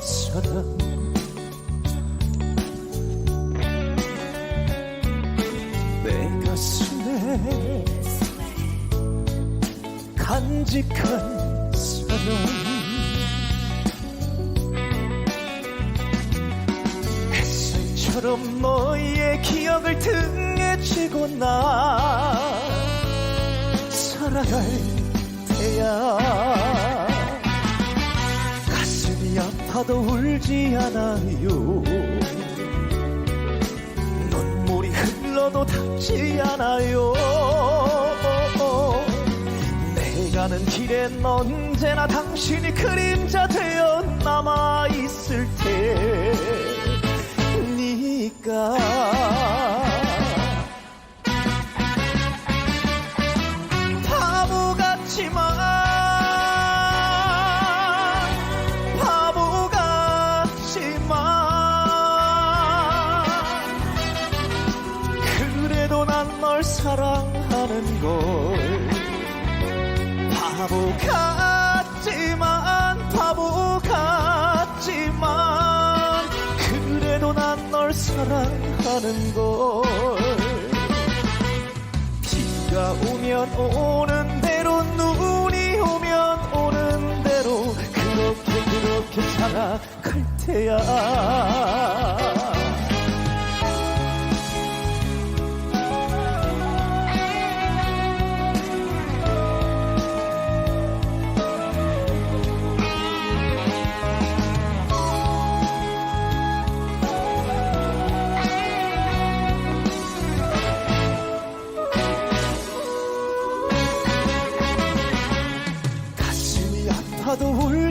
사람 내 가슴에 간직한 사람 햇살처럼 너의 기억을 등에 지고 나 살아갈 아파도 울지 않아요. 눈물이 흘러도 닿지 않아요. 내 가는 길엔 언제나 당신이 그림자 되어 남아있을 테 널 사랑하는 걸. 바보 같지만 바보 같지만 그래도 난 널 사랑하는 걸. 비가 오면 오는 대로 눈이 오면 오는 대로 그렇게 그렇게 살아갈 테야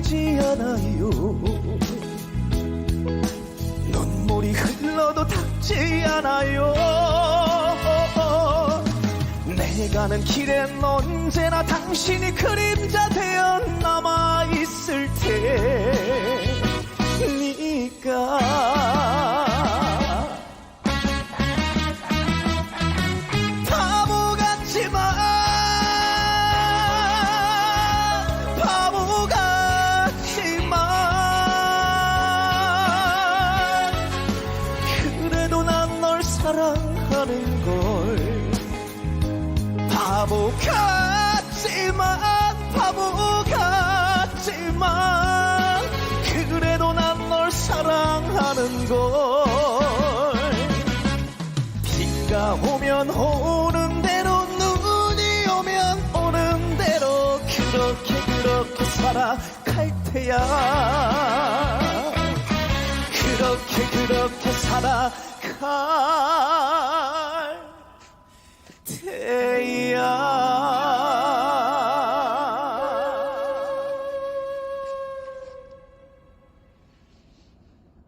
울지 않아요. 눈물이 흘러도 닿지 않아요. 내 가는 길엔 언제나 당신이 그림자 되어 사랑하는 걸. 바보 같지만 바보 같지만 그래도 난 널 사랑하는 걸. 비가 오면 오는 대로 눈이 오면 오는 대로 그렇게 그렇게 살아갈 테야. 그렇게 그렇게 살아 갈 테야.